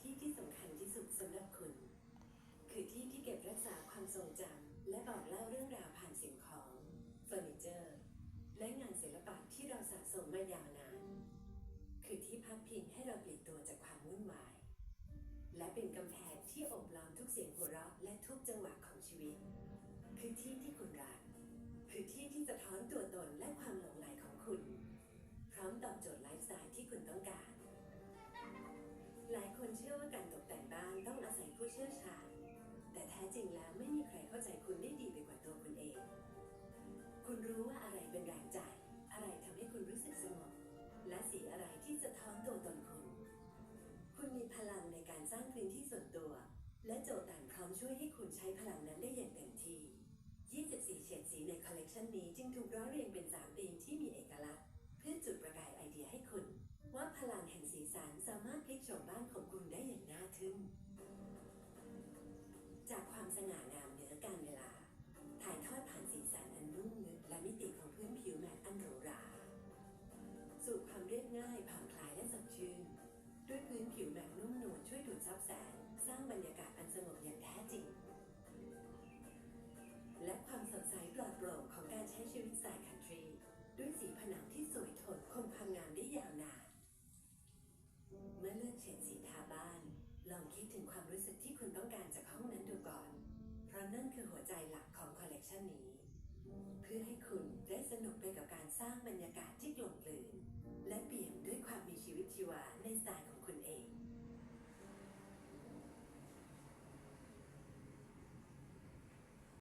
ที่ที่สำคัญที่สุดสำหรับคุณ คือที่ที่เก็บรักษาความทรงจำและบอกเล่าเรื่องราวผ่านสิ่งของเฟอร์นิเจอร์ และงานศิลปะที่เราสะสมมายาวนาน คือที่พักพิงให้เราปลีกตัวจากความวุ่นวาย และเป็นกำแพงที่อบล้อมทุกเสียงหัวเราะและทุกจังหวะของชีวิต คือที่ที่คุณรักคือที่ที่สะท้อนตัวตนและความหลงใหล ผู้เชี่ยวชาญ แต่แท้จริงแล้วไม่มีใครเข้าใจคุณได้ดีไปกว่าตัวคุณเอง คุณรู้ว่าอะไรเป็นแรงใจอะไรทำให้คุณรู้สึกสงบ และสีอะไรที่สะท้อนตัวตนคุณ คุณมีพลังในการสร้างพื้นที่ส่วนตัว และโจทย์ต่างพร้อมช่วยให้คุณใช้พลังนั้นได้อย่างเต็มที่ 24 เฉดสีในคอลเลกชันนี้จึงถูกร้อยเรียงเป็น3ธีมที่มีเอกลักษณ์ เพื่อจุดประกายไอเดียให้คุณ ว่าพลังแห่งสีสันสามารถพลิกโฉมบ้านของคุณได้อย่างน่าทึ่ง จากความสง่างามเหนือการเวลา ถ่ายทอดผ่านสีสันอันนุ่มนึกและมิติของพื้นผิวแมตต์อันหรูหราสู่ความเรียบง่ายผ่อนคลายและสดชื่น ด้วยพื้นผิวแมตต์นุ่มนวลช่วยดูดซับแสง สร้างบรรยากาศอันสงบอย่างแท้จริง และความสดใสปลอดโปร่งของการใช้ชีวิตสไตล์คันทรีด้วยสีผนังที่สวยทนคงความงามได้ยาวนาน เมื่อเลือกเฉดสีทาบ้าน ลองคิดถึงความรู้สึกที่คุณต้องการจาก ราะนั่นคือหัวใจหลักของคอลเลกชันนี้ เพื่อให้คุณได้สนุกไปกับการสร้างบรรยากาศที่กลมกลืน และเปี่ยมด้วยความมีชีวิตชีวาในสไตล์